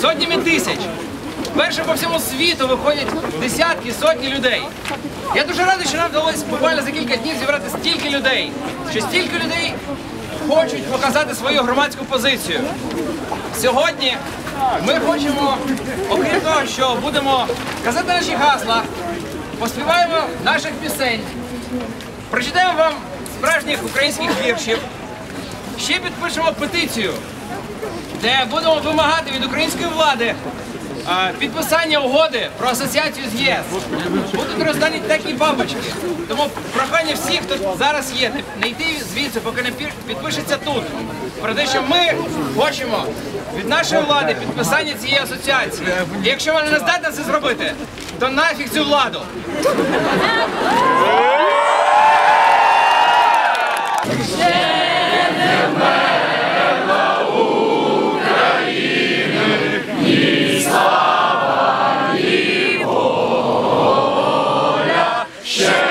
Сотнями тисяч. Перше по всьому світу виходять десятки, сотні людей. Я дуже радий, що нам вдалося буквально за кілька днів зібрати стільки людей, що стільки людей хочуть показати свою громадську позицію. Сьогодні ми хочемо, окрім того, що будемо казати наші гасла, поспіваємо наших пісень, прочитаємо вам справжніх українських віршів, ще підпишемо петицію, де будемо вимагати від української влади підписання угоди про асоціацію з ЄС. Будуть роздані такі бабочки. Тому прохання всіх, хто зараз є, не- йти звідси, поки не підпишеться тут. Про те, що ми хочемо від нашої влади підписання цієї асоціації. І якщо вона не здатна це зробити, то нафіг цю владу. Ми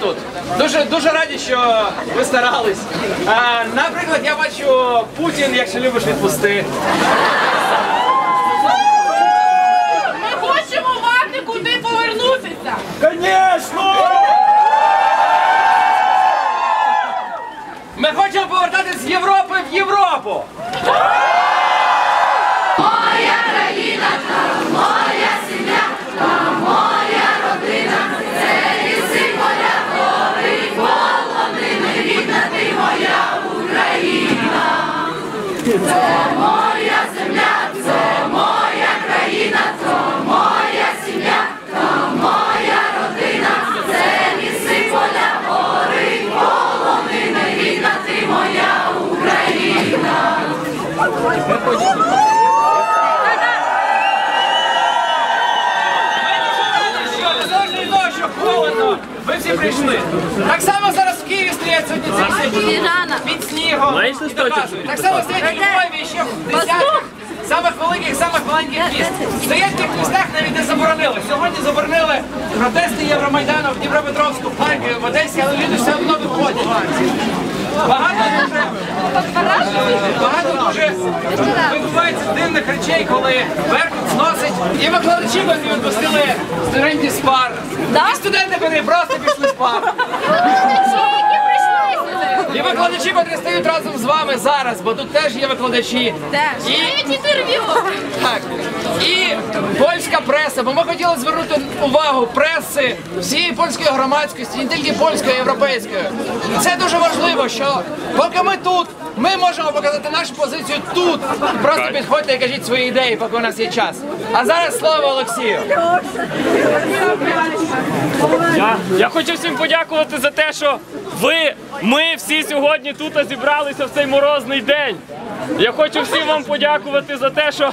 тут. Дуже дуже раді, що ви старались. А, наприклад, я бачу Путін, якщо любиш відпусти. Ми хочемо мати куди повернутися. Звісно! Ми хочемо повертатись з Європи в Європу. Прийшли. Так само зараз в Києві стоять сьогодні ці всі під снігом. і доказують. Так само стоять у Львові ще в десятках самих великих, самих маленьких міст. Стоять в тих містах навіть не заборонили. Сьогодні заборонили протести Євромайдану в Дніпропетровську, в Харкові, в Одесі, але люди все одно виходять. Багато дуже, багато дуже відбувається дивних речей, коли Беркут зносить і викладачі котрі відпустили студентів з пар. І студенти котрі просто пішли з пар. І викладачі котрі стають разом з вами зараз, бо тут теж є викладачі. І, інтерв'ю. так, і польська преса, бо ми хотіли звернути увагу преси всієї польської громадськості, не тільки польської, а європейської. Це дуже важливо, що поки ми тут, ми можемо показати нашу позицію тут. Просто підходьте і кажіть свої ідеї, поки у нас є час. А зараз слово Олексію. Я, я хочу всім подякувати за те, що ви, ми всі сьогодні тут зібралися в цей морозний день. Я хочу всім вам подякувати за те, що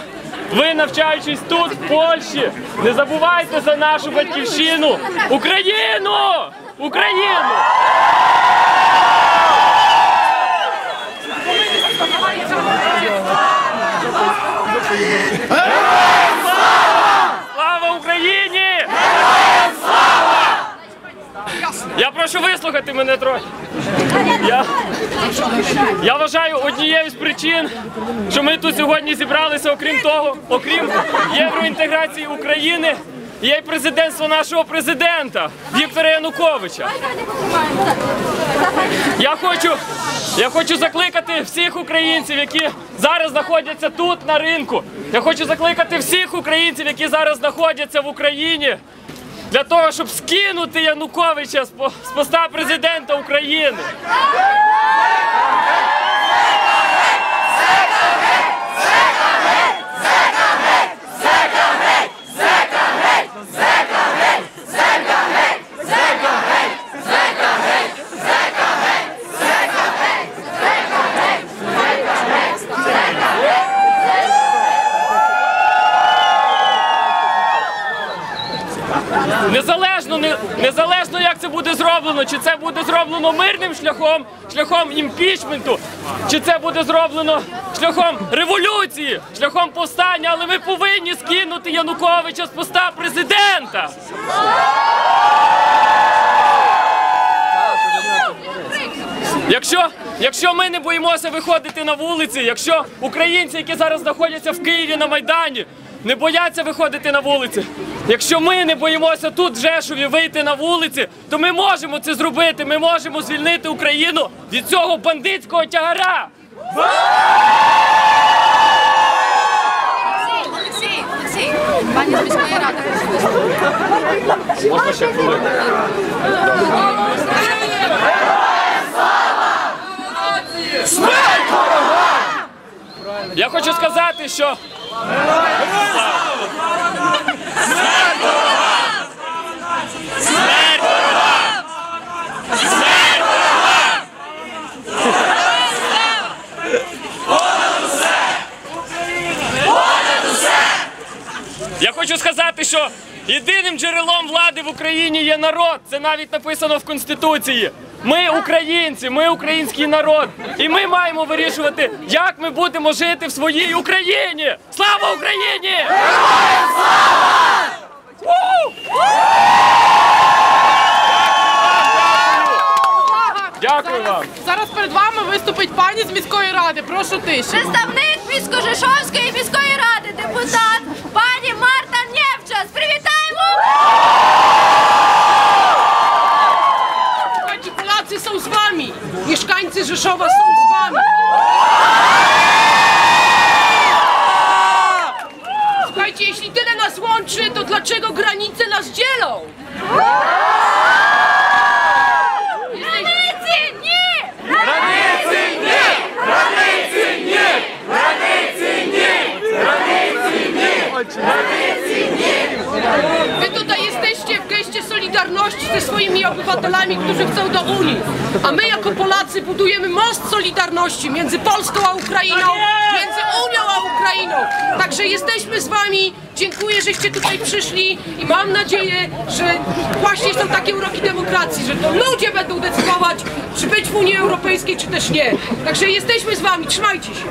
ви, навчаючись тут, в Польщі, не забувайте за нашу батьківщину Україну! Україну! Слава Україні! Я прошу вислухати мене трохи. Я, я вважаю однією з причин, що ми тут сьогодні зібралися, окрім того, окрім євроінтеграції України, є й президентство нашого президента Віктора Януковича. Я хочу, я хочу закликати всіх українців, які зараз знаходяться тут на ринку. Я хочу закликати всіх українців, які зараз знаходяться в Україні, для того, щоб скинути Януковича з по- з поста президента України. Незалежно, не, незалежно як це буде зроблено, чи це буде зроблено мирним шляхом, шляхом імпічменту, чи це буде зроблено шляхом революції, шляхом повстання, але ми повинні скинути Януковича з поста президента. Якщо, якщо ми не боїмося виходити на вулиці, якщо українці, які зараз знаходяться в Києві на Майдані, не бояться виходити на вулиці, якщо ми не боїмося тут в Жешові вийти на вулиці, то ми можемо це зробити. Ми можемо звільнити Україну від цього бандитського тягара. Олексій, Олексій, пані з міської ради. Можна ще хвилину? Я хочу сказати, що Я хочу сказати, що єдиним джерелом влади в Україні є народ. Це навіть написано в Конституції. Ми українці, ми український народ. І ми маємо вирішувати, як ми будемо жити в своїй Україні. Слава Україні! Дякую вам! Зараз перед вами виступить пані з міської ради. Прошу тиші. Представник місько-Жишовської міської ради, депутат swoimi obywatelami, którzy chcą do Unii. A my jako Polacy budujemy most solidarności między Polską a Ukrainą, między Unią a Ukrainą. Także jesteśmy z wami. Dziękuję, żeście tutaj przyszli i mam nadzieję, że właśnie są takie uroki demokracji, że to ludzie będą decydować, czy być w Unii Europejskiej, czy też nie. Także jesteśmy z wami. Trzymajcie się.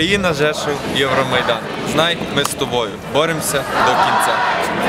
Україна, Жешу, Євромайдан. Знай, ми з тобою. Боремося до кінця.